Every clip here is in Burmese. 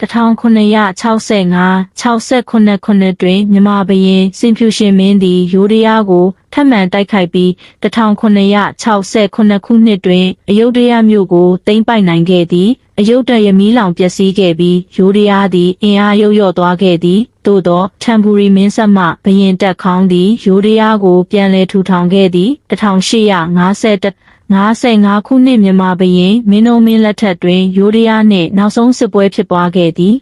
1965 69 ခုနှစ်တွင်မြန်မာဘရင်စင်ဖြူရှင်မင်းသည်ရိုးဒရာကိုထပ်မံတိုက်ခိုက်ပြီး1968ခုနှစ်တွင်အယုဒ္ဓယမြို့ကိုသိမ်းပိုက်နိုင်ခဲ့သည်အယုဒ္ဓယမီးလောင်ပျက်စီးခဲ့ပြီးရိုးဒရာသည်အင်အားရုပ်ရော့သွားခဲ့သည်သို့သောထမ်ဘူရီမင်းဆက်မှဘရင်တက်ခေါင်းသည်ရိုးဒရာကိုပြန်လည်ထူထောင်ခဲ့သည်1850 55ခုနှစ်မြန်မာဘရင်မင်းတို့မင်းလက်ထက်တွင်ရိုးဒရာနှင့်နောက်ဆုံးစစ်ပွဲဖြစ်ပွားခဲ့သည်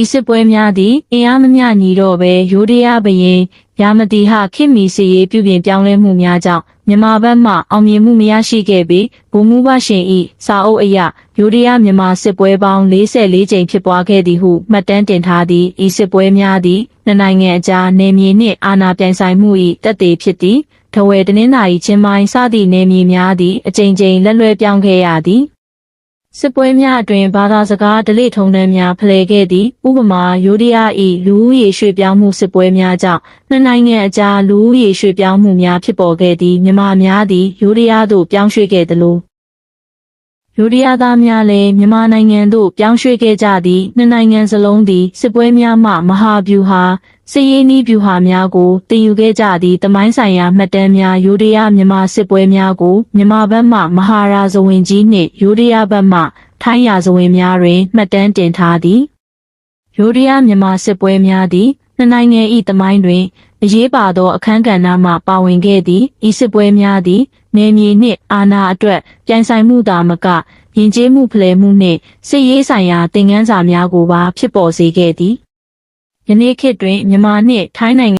ဤစစ်ပွဲများသည်အင်အားမမျှညီတော့ဘဲရိုးဒရာဘရင်ရာမတိဟခေတ်မီစီရေးပြုပြင်ပြောင်းလဲမှုများကြောင့်မြန်မာဘက်မှအောင်မြင်မှုမရရှိခဲ့ပြီးဗိုလ်မှူးဘရှင်၏စာအုပ်အရရိုးဒရာမြန်မာစစ်ပွဲပေါင်း44ကြိမ်ဖြစ်ပွားခဲ့သည်ဟုမှတ်တမ်းတင်ထားသည့်ဤစစ်ပွဲများသည်နှစ်နိုင်ငံအကြားနေမြေနှင့်အာဏာပြိုင်ဆိုင်မှု၏တက်သေးဖြစ်သည်ထဝယ်တနင်္သာရီချင်းမိုင်းစသည့်နယ်မြေများသည်အကြိမ်ကြိမ်လက်လွဲပြောင်းခဲ့ရသည် စစ်ပွဲများအတွင်ဘာသာစကားဒလိထုံတန်းများဖလှယ်ခဲ့သည်ဥပမာယိုဒီယာ၏လူဦးရေရွှေ့ပြောင်းမှုစစ်ပွဲများကြောင့်နှစ်နိုင်ငံအကြားလူဦးရေရွှေ့ပြောင်းမှုများဖြစ်ပေါ်ခဲ့သည်မြန်မာများသည်ယိုဒီယာသို့ပြောင်းရွှေ့ခဲ့သလို ယိုဒီယာသားများလည်းမြန်မာနိုင်ငံသို့ပြောင်းရွှေ့ခဲ့ကြသည်နှစ်နိုင်ငံစလုံးသည်စစ်ပွဲများမှမဟာဗျူဟာစစ်ရေးနည်းဗျူဟာများကိုတင်ယူခဲ့ကြသည့်တမိုင်းဆိုင်ရာမှတ်တမ်းများယိုဒယာမြန်မာစစ်ပွဲများကိုမြန်မာဘက်မှမဟာရာဇဝင်ကြီးနှင့်ယိုဒယာဘက်မှထိုင်းရာဇဝင်များတွင်မှတ်တမ်းတင်ထားသည်ယိုဒယာမြန်မာစစ်ပွဲများသည်နှစ်နိုင်ငံ၏တမိုင်းတွင် အရေးပါသောအခမ်းကဏ္ဍမှပါဝင်ခဲ့သည်ဤစစ်ပွဲများသည်နယ်မြေနှင့်အာဏာအတွက်ပြိုင်ဆိုင်မှုသာမကယဉ်ကျေးမှုဖလှယ်မှုနှင့်စစ်ရေးဆိုင်ရာသင်ခန်းစာများကိုပါဖြစ်ပေါ်စေခဲ့သည်ယနေ့ခေတ်တွင်မြန်မာနှင့်ထိုင်းနိုင်ငံ